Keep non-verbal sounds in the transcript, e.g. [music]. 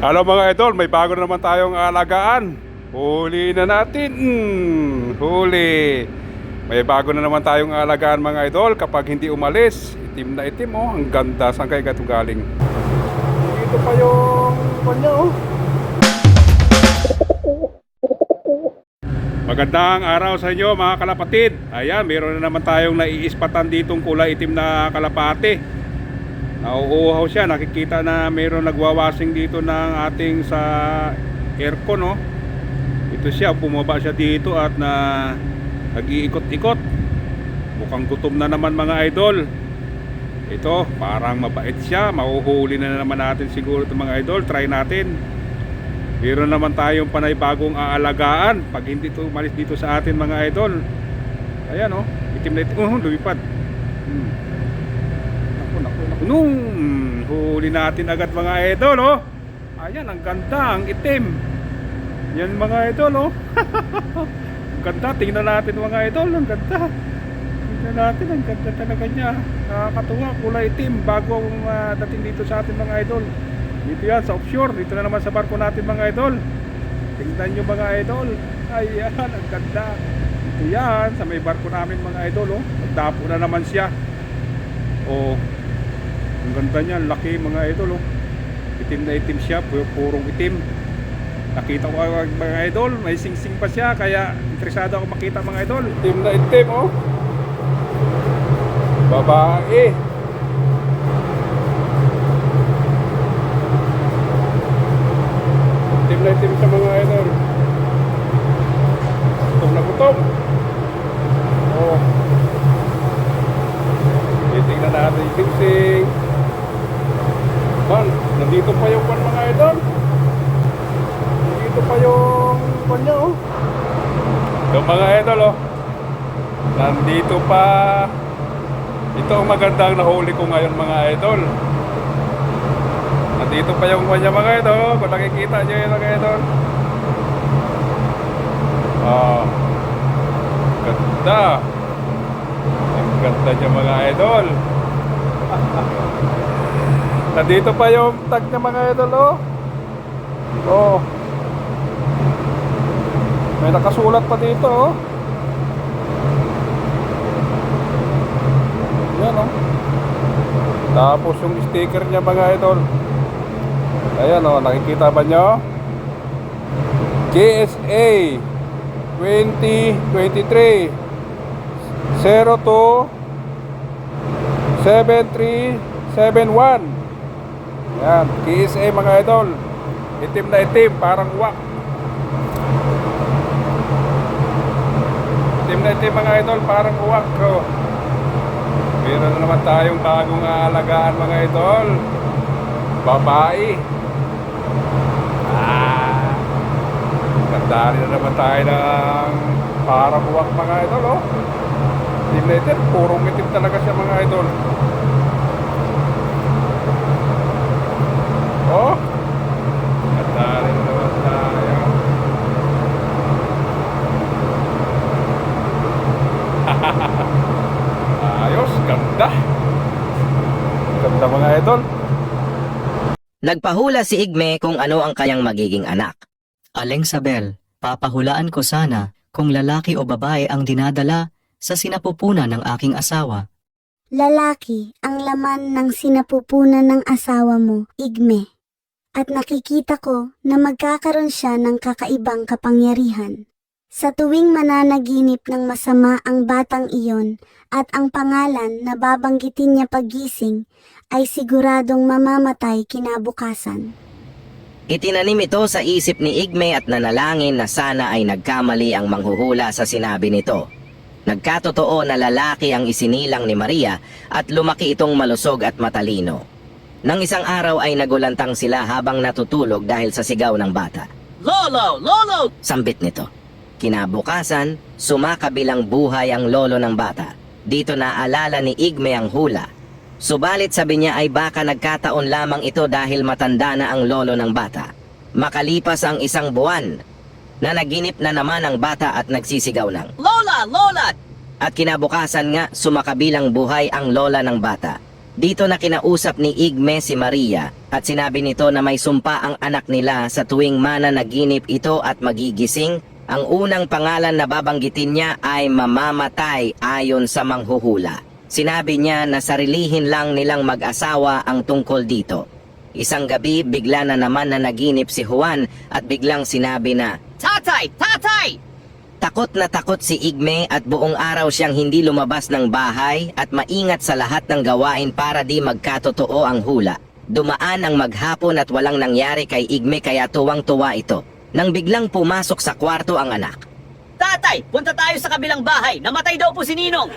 Hello mga idol, may bago na naman tayong alagaan. Huli na natin. Huli. May bago na naman tayong alagaan mga idol kapag hindi umalis. Itim na itim oh, ang ganda. Saan kaya ito galing? Dito pa yung kanya oh. Magandang araw sa inyo mga kalapatid. Ayan, meron na naman tayong naiispatan ditong kulay itim na kalapate. Nauuhaw siya, nakikita na mayroon nagwawasing dito ng ating sa aircon no. Ito siya, bumaba siya dito at na nag-iikot-ikot. Mukhang gutom na naman mga idol. Ito, parang mabait siya. Mahuhuli na naman natin siguro ito mga idol. Try natin. Meron naman tayong panay bagong aalagaan pag hindi ito umalis dito sa atin mga idol. Ayan oh, itim na itim. Oh, lumipad. Hmm. Nung huli natin agad mga idol, oh. Ayan, ang ganda, ang itim. Yan mga idol, oh. [laughs] ang ganda, tingnan natin mga idol, ang ganda. Tingnan natin, ang ganda talaga niya. Nakakatuwa, kulay itim, bago ang ah, dating dito sa atin mga idol. Dito yan, sa offshore, dito na naman sa barko natin mga idol. Tingnan nyo mga idol. Ayan, ang ganda. Ito yan, sa may barko namin mga idol, oh. Nagdapo na naman siya. Oh, ang ganda niya, laki mga idol oh. Itim na itim siya, pu- purong itim. Nakita ko mga idol, may sing-sing pa siya kaya interesado ako makita mga idol. Itim na itim oh. Babae. Itim na itim sa mga idol. Gutom na gutom. Oh. Titingnan natin yung sing Man, nandito pa yung kwan mga idol. Nandito pa yung kwan niya oh. Yung mga idol oh. Nandito pa. Ito ang magandang nahuli ko ngayon mga idol. Nandito pa yung kwan niya mga idol. Kung nakikita niyo yun mga idol. Ah. Ganda. Ang ganda niya mga idol. [laughs] Nandito pa yung tag niya mga idol oh. Oh. May nakasulat pa dito oh. Yan oh. Tapos yung sticker niya mga idol. Ayan oh, nakikita ba nyo? GSA 2023 02 7371 Yan, KSA mga idol. Itim na itim, parang wak. Itim na itim mga idol, parang wak oh. Meron na naman tayong bagong aalagaan mga idol. Babae. Ah. Ganda na naman tayo ng parang wak mga idol oh. Itim na itim, purong itim talaga siya mga idol Oh Ganda rin na naman tayo Ayos, ganda Ganda mga idol Nagpahula si Igme kung ano ang kanyang magiging anak. Aling Sabel, papahulaan ko sana kung lalaki o babae ang dinadala sa sinapupunan ng aking asawa. Lalaki ang laman ng sinapupunan ng asawa mo, Igme. At nakikita ko na magkakaroon siya ng kakaibang kapangyarihan. Sa tuwing mananaginip ng masama ang batang iyon at ang pangalan na babanggitin niya pagising ay siguradong mamamatay kinabukasan. Itinanim ito sa isip ni Igme at nanalangin na sana ay nagkamali ang manghuhula sa sinabi nito. Nagkatotoo na lalaki ang isinilang ni Maria at lumaki itong malusog at matalino. Nang isang araw ay nagulantang sila habang natutulog dahil sa sigaw ng bata. Lolo! Lolo! Sambit nito. Kinabukasan, sumakabilang buhay ang lolo ng bata. Dito naalala ni Igme ang hula. Subalit sabi niya ay baka nagkataon lamang ito dahil matanda na ang lolo ng bata. Makalipas ang isang buwan, na naginip na naman ang bata at nagsisigaw ng Lola! Lola! At kinabukasan nga sumakabilang buhay ang lola ng bata. Dito na kinausap ni Igme si Maria at sinabi nito na may sumpa ang anak nila sa tuwing mananaginip ito at magigising. Ang unang pangalan na babanggitin niya ay mamamatay ayon sa manghuhula. Sinabi niya na sarilihin lang nilang mag-asawa ang tungkol dito. Isang gabi bigla na naman na naginip si Juan at biglang sinabi na, Tatay! Tatay! Takot na takot si Igme at buong araw siyang hindi lumabas ng bahay at maingat sa lahat ng gawain para di magkatotoo ang hula. Dumaan ang maghapon at walang nangyari kay Igme kaya tuwang-tuwa ito. Nang biglang pumasok sa kwarto ang anak. Tatay! Punta tayo sa kabilang bahay! Namatay daw po si Ninong!